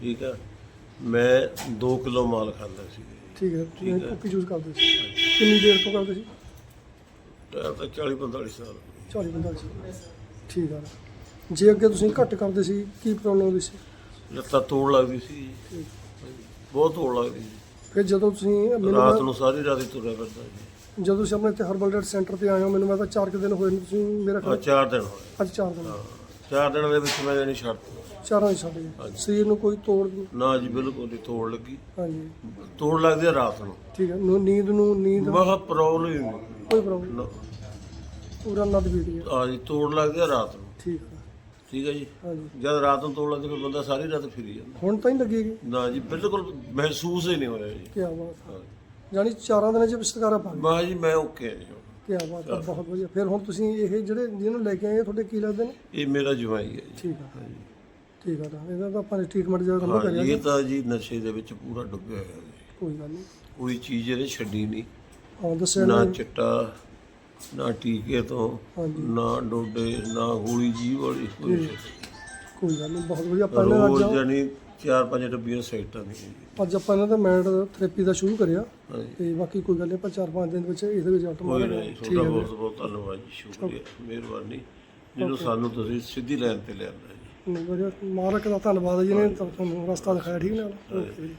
ਠੀਕ ਹੈ ਮੈਂ 2 ਕਿਲੋ ਮਾਲ ਖਾਂਦਾ ਸੀ। ਠੀਕ ਹੈ ਤੁਸੀਂ ਠੀਕ ਹੈ। ਯੂਜ਼ ਕਰਦੇ ਸੀ। ਕਿੰਨੀ ਦੇਰ ਤੋਂ ਕਰਦੇ ਸੀ? ਟਾਈਮ ਤਾਂ 40 45 ਸਾਲ 40 ਬੰਦਾ ਸੀ ਠੀਕ ਆ। ਜੇ ਅੱਗੇ ਤੁਸੀਂ ਘੱਟ ਕਰਦੇ ਸੀ ਕੀ ਪ੍ਰੋਬਲਮ ਸੀ? ਲੱਤਾਂ ਤੋੜ ਲੱਗਦੀ ਸੀ। ਬਹੁਤ ਤੋੜ ਲੱਗਦੀ ਸੀ। ਫਿਰ ਜਦੋਂ ਤੁਸੀਂ ਮੈਨੂੰ ਰਾਤ ਨੂੰ ਸਾਰੀ ਰਾਤ ਹੀ ਤੁਰਿਆ ਕਰਦਾ ਜੀ ਜਦੋਂ ਤੁਸੀਂ ਆਪਣੇ ਇੱਥੇ ਹਰਬਲ ਡਾਈਟ ਸੈਂਟਰ ਤੇ ਆਏ ਹੋ ਮੈਨੂੰ ਮੈਂ ਤਾਂ 4 ਦਿਨ ਹੋਏ ਨੇ ਤੁਸੀਂ ਮੇਰਾ ਆ ਖਿਆਲ ਚਾਰ ਦਿਨ ਹੋਏ। ਅੱਜ 4 ਦਿਨ। ਹਾਂ। ਚਾਰ ਦਿਨਾਂ ਦੇ ਵਿੱਚ ਮੈਂ ਜਾਨੀ ਛੱਡ ਚਾਰਾਂ ਗਏ ਸਰੀਰ ਨੂੰ ਕੋਈ ਤੋੜ ਨਹੀਂ। ਨਾ ਜੀ ਬਿਲਕੁਲ ਨਹੀਂ ਤੋੜ ਲੱਗੀ। ਹਾਂਜੀ। ਤੋੜ ਲੱਗਦੀ ਆ ਰਾਤ ਨੂੰ। ਠੀਕ ਹੈ ਨੂੰ- ਨੀਂਦ ਨੂੰ ਨੀਂਦ ਮੈਂ ਕਿਹਾ ਪ੍ਰੋਬਲਮ ਹੀ ਨਹੀਂ। ਕੋਈ ਪ੍ਰੋਬਲਮ ਨਾ। ਪੂਰਾ ਨਦ ਬੀਟ ਗਿਆ। ਆ ਜੀ ਤੋੜ ਲੱਗਦੀ ਆ ਰਾਤ ਨੂੰ। ਠੀਕ ਹੈ ਠੀਕ ਹੈ ਜੀ। ਹਾਂਜੀ। ਜਦ ਰਾਤ ਨੂੰ ਤੋੜ ਲੱਗਦੀ ਫਿਰ ਬੰਦਾ ਸਾਰੀ ਰਾਤ ਫਿਰੀ ਜਾਂਦਾ। ਹੁਣ ਤਾਂ ਹੀ ਲੱਗੇਗੀ ਨਾ ਜੀ ਬਿਲਕੁਲ ਮਹਿਸੂਸ ਹੀ ਨਹੀਂ ਹੋਇਆ ਜੀ। ਕੀ ਬਾਤ। ਹੈ। ਜਾਨੀ ਚਾਰਾਂ ਦਿਨਾਂ ਚ ਵਿਸਤਕਾਰਾ ਪਾ ਗਿਆ ਮੈਂ ਜੀ ਮੈਂ ਓਕੇ ਹਾਂ ਜੀ ਕੀ ਬਾਤ ਹੈ ਬਹੁਤ ਵਧੀਆ। ਫਿਰ ਹੁਣ ਤੁਸੀਂ ਇਹ ਜਿਹੜੇ ਜਿਹਨੂੰ ਲੈ ਕੇ ਆਏ ਤੁਹਾਡੇ ਕੀ ਲੱਗਦੇ ਨੇ? ਇਹ ਮੇਰਾ ਜਵਾਈ ਹੈ ਜੀ। ਠੀਕ ਹੈ ਠੀਕ ਹੈ ਤਾਂ ਇਹਦਾ ਤਾਂ ਆਪਾਂ ਨੇ ਟ੍ਰੀਟਮੈਂਟ ਜਿਹੜਾ ਕੰਮ ਹਾਂ ਕਰਿਆ ਇਹ ਤਾਂ ਜੀ ਨਸ਼ੇ ਦੇ ਵਿੱਚ ਪੂਰਾ ਡੁੱਬਿਆ ਹੋਇਆ ਜੀ। ਕੋਈ ਗੱਲ ਨਹੀਂ। ਕੋਈ ਚੀਜ਼ ਇਹਨੇ ਛੱਡੀ ਨਹੀਂ। ਹਾਂ ਦੱਸਿਆ ਨਾ ਨਾ। ਚਿੱਟਾ ਨਾ ਟੀਕੇ ਤੋਂ ਹਾਂਜੀ। ਨਾ ਡੋਡੇ ਨਾ ਗੋਲੀ ਜੀ ਵਾਲੀ। ਕੋਈ ਗੱਲ ਨਹੀਂ ਬਹੁਤ ਵਧੀਆ। ਆਪਾਂ ਨੇ ਰੋਜ਼ ਅੱਜ ਜਾਨੀ ਚਾਰ ਪੰਜ ਡੱਬੀਆਂ ਸਾਈਟਾਂ ਦੀਆਂ ਜੀ ਅੱਜ ਆਪਾਂ ਇਹਨਾਂ ਦਾ ਮੈਡ ਥੈਰੇਪੀ ਦਾ ਸ਼ੁਰੂ ਕਰਿਆ ਹਾਂਜੀ। ਤੇ ਬਾਕੀ ਕੋਈ ਗੱਲ ਨਹੀਂ ਆਪਾਂ ਚਾਰ ਪੰਜ ਦਿਨ ਵਿੱਚ ਇਹਦੇ ਵਿੱਚ ਆਟਮ ਕੋਈ ਮਾਰਾਂਗੇ ਨਹੀਂ ਤੁਹਾਡਾ ਬਹੁਤ ਬਹੁਤ ਧੰਨਵਾਦ ਜੀ ਸ਼ੁਕਰੀਆ ਮਿਹਰਬਾਨੀ। ਜਿਹਨੂੰ ਸਾਨੂੰ ਤੁਸੀਂ ਸਿੱਧੀ ਲਾਈਨ ਤੇ ਲਿਆਂਦਾ ਜੀ। ਨਹੀਂ ਵਧੀਆ। ਮਾਲਕ ਦਾ ਧੰਨਵਾਦ ਹੈ ਜਿਹਨੇ ਤੁਹਾਨੂੰ ਰਸਤਾ ਦਿਖਾਇਆ ਠੀਕ ਨਾਲ ਓਕੇ ਜੀ।